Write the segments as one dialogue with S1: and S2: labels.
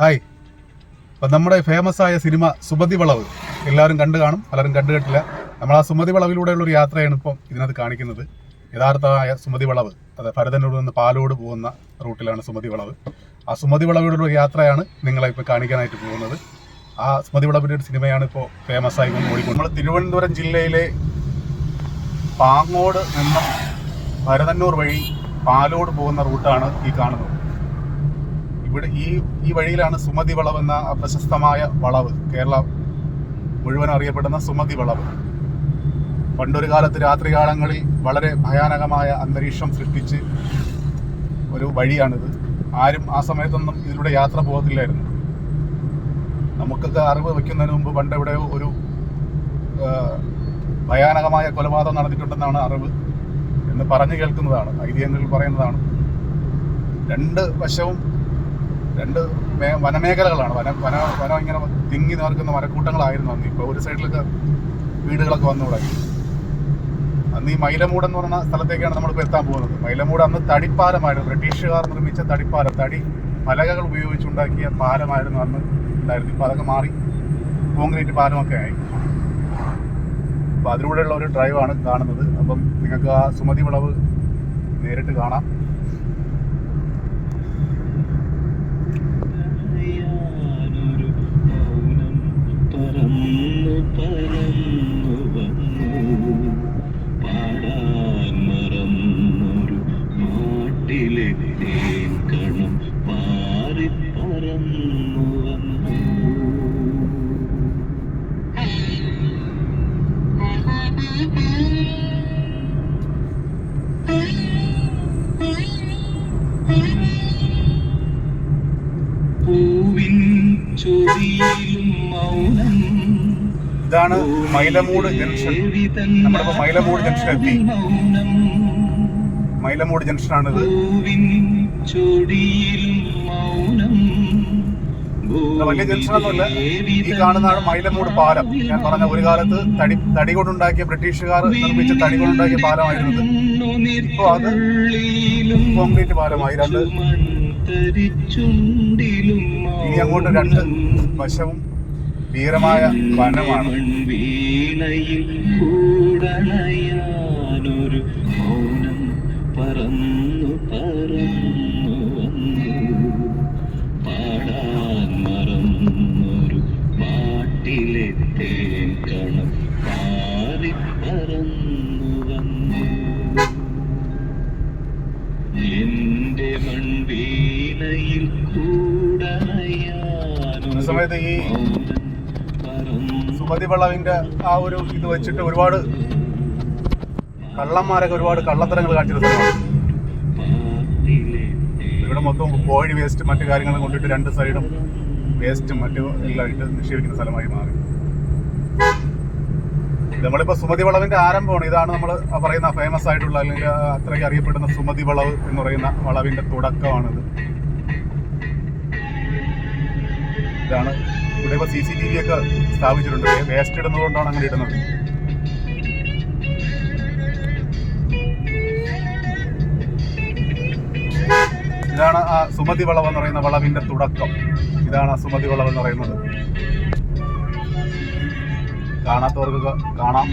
S1: Hi. അപ്പം നമ്മുടെ famous ആയ സിനിമ സുമതി വളവ് എല്ലാവരും കണ്ടു കാണും പലരും കണ്ടു കേട്ടില്ല. നമ്മൾ ആ സുമതി വളവിലൂടെയുള്ള ഒരു യാത്രയാണ് ഇപ്പം ഇതിനകത്ത് കാണിക്കുന്നത്. യഥാർത്ഥമായ സുമതി വളവ് അത് ഭരതനോട് നിന്ന് പാലോട് പോകുന്ന റൂട്ടിലാണ് സുമതി വളവ് ആ സുമതി വളവിലുള്ള ഒരു യാത്രയാണ് നിങ്ങളെ ഇപ്പോൾ കാണിക്കാനായിട്ട് പോകുന്നത്. ആ സുമതി വളവിന്റെ ഒരു സിനിമയാണ് ഇപ്പോൾ ഫേമസ് ആയി കൊണ്ട് നമ്മൾ തിരുവനന്തപുരം ജില്ലയിലെ പാങ്ങോട് നിന്നും ഭരതന്നൂർ വഴി പാലോട് പോകുന്ന റൂട്ടാണ് ഈ കാണുന്നത്. ഇവിടെ ഈ ഈ വഴിയിലാണ് സുമതി വളവ് എന്ന പ്രശസ്തമായ വളവ്. കേരള മുഴുവൻ അറിയപ്പെടുന്ന സുമതി വളവ്. പണ്ടൊരു കാലത്ത് രാത്രികാലങ്ങളിൽ വളരെ ഭയാനകമായ അന്തരീക്ഷം സൃഷ്ടിച്ച് ഒരു വഴിയാണിത്. ആരും ആ സമയത്തൊന്നും ഇതിലൂടെ യാത്ര പോകത്തില്ലായിരുന്നു. നമുക്കൊക്കെ അറിവ് വയ്ക്കുന്നതിന് മുമ്പ് പണ്ട് ഇവിടെ ഒരു ഭയാനകമായ കൊലപാതകം നടന്നിട്ടുണ്ടെന്നാണ് അറിവ് എന്ന് പറഞ്ഞു കേൾക്കുന്നതാണ് ഐതിഹ്യങ്ങളിൽ പറയുന്നതാണ്. രണ്ട് വശവും രണ്ട് വനമേഖലകളാണ്. വന വന വനം ഇങ്ങനെ തിങ്ങി നിവർക്കുന്ന മരക്കൂട്ടങ്ങളായിരുന്നു അന്ന്. ഇപ്പോൾ ഒരു സൈഡിലൊക്കെ വീടുകളൊക്കെ വന്നു തുടങ്ങി അന്ന് ഈ മൈലമൂട് എന്ന് പറയുന്ന സ്ഥലത്തേക്കാണ് നമ്മളിപ്പോൾ എത്താൻ പോകുന്നത്. മൈലമൂട് അന്ന് തടിപ്പാലമായിരുന്നു. ബ്രിട്ടീഷുകാർ നിർമ്മിച്ച തടിപ്പാലം. തടി പലകകൾ ഉപയോഗിച്ചുണ്ടാക്കിയ പാലമായിരുന്നു അന്ന് ഉണ്ടായിരുന്നു ഇപ്പോൾ അതൊക്കെ മാറി കോൺക്രീറ്റ് പാലമൊക്കെ ആയി. അപ്പോൾ അതിലൂടെയുള്ള ഒരു ഡ്രൈവാണ് കാണുന്നത്. അപ്പം നിങ്ങൾക്ക് ആ സുമതി വിളവ് നേരിട്ട് കാണാം. ഇതാണ് മൈലമൂട് ജംഗ്ഷൻ. നമ്മളിപ്പോ മൈലമൂട് ജംഗ്ഷൻ എത്തി.
S2: മൈലമൂട്
S1: മൈലമൂട് ജംഗ്ഷനാണിത്. വലിയ ജംഗ്ഷനൊന്നുമില്ല ഈ കാണുന്നതാണ് മൈലമൂട് പാലം. ഞാൻ പറഞ്ഞ ഒരു കാലത്ത് തടി തടി കൊണ്ടുണ്ടാക്കിയ ബ്രിട്ടീഷുകാർ നിർമ്മിച്ച തടി കൊണ്ടുണ്ടാക്കിയ പാലമായിരുന്നത് ഇപ്പോൾ അത് കോൺക്രീറ്റ് പാലമായി. രണ്ട് ഇനി അങ്ങോട്ട് രണ്ട് വശവും ഭീകരമായ വനമാണ്.
S2: പറന്നു പറന്നു.
S1: സമയത്ത് ഈ സുമതി വളവിന്റെ ആ ഒരു ഇത് വെച്ചിട്ട് ഒരുപാട് കള്ളന്മാരൊക്കെ ഒരുപാട് കള്ളത്തരങ്ങൾ കാണിച്ചിരുന്നു ഇവിടെ മൊത്തം കോഴി വേസ്റ്റ് മറ്റു കാര്യങ്ങളും കൊണ്ടിട്ട് രണ്ട് സൈഡും വേസ്റ്റും മറ്റു എല്ലാം ഇട്ട് നിക്ഷേപിക്കുന്ന സ്ഥലമായി മാറി. നമ്മളിപ്പോ സുമതി വളവിന്റെ ആരംഭമാണ്. ഇതാണ് നമ്മൾ പറയുന്ന ഫേമസ് ആയിട്ടുള്ള അല്ലെങ്കിൽ അത്രയ്ക്ക് അറിയപ്പെടുന്ന സുമതി വളവ് എന്ന് പറയുന്ന വളവിന്റെ തുടക്കമാണിത്. ഇതാണ്. ഇവിടെ ഇപ്പൊ സി സി ടി വി ഒക്കെ സ്ഥാപിച്ചിട്ടുണ്ട് വേസ്റ്റ് ഇടുന്നതുകൊണ്ടാണ് അങ്ങനെ ഇടുന്നത്. ഇതാണ് ആ സുമതി വളവ് എന്ന് പറയുന്ന വളവിന്റെ തുടക്കം. ഇതാണ് ആ സുമതി വളവ് എന്ന് പറയുന്നത്. കാണാത്തവർക്ക് കാണാം.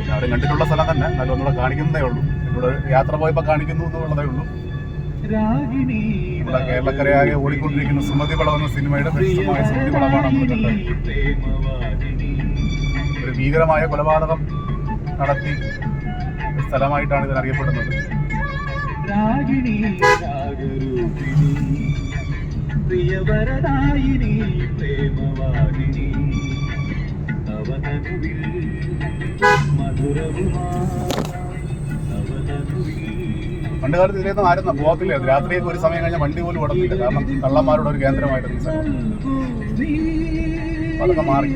S1: എല്ലാവരും കണ്ടിട്ടുള്ള സ്ഥലം തന്നെ. നല്ല ഒന്നുകൂടെ കാണിക്കുന്നതേ ഉള്ളൂ. ഇവിടെ യാത്ര പോയപ്പോൾ കാണിക്കുന്നു എന്നുള്ളതേ ഉള്ളൂ. നമ്മുടെ കേരളക്കരയാകെ ഓടിക്കൊണ്ടിരിക്കുന്ന സുമതി വളവ് എന്ന സിനിമയുടെ പ്രശസ്തമായ സുമതി വളവാണ് നമ്മൾ കണ്ടത്
S2: പ്രേമവാദിനി
S1: ഒരു ഭീകരമായ കൊലപാതകം നടത്തി സ്ഥലമായിട്ടാണ് ഇത് അറിയപ്പെടുന്നത്.
S2: പ്രിയവരദായിനി അവതനുവിൽ മധുരവുമാ
S1: പണ്ട് കാലത്ത് ഇതിലേന്ന് ആരും പോകത്തില്ല രാത്രിയൊക്കെ ഒരു സമയം കഴിഞ്ഞാൽ വണ്ടി പോലും ഓടത്തില്ല. കാരണം കള്ളന്മാരുടെ ഒരു കേന്ദ്രമായിട്ട് അതൊക്കെ മാറി.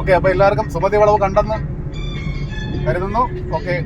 S1: ഓക്കെ അപ്പൊ എല്ലാവർക്കും സുമതി വളവ് കണ്ടെന്ന് കരുതുന്നു. ഓക്കെ.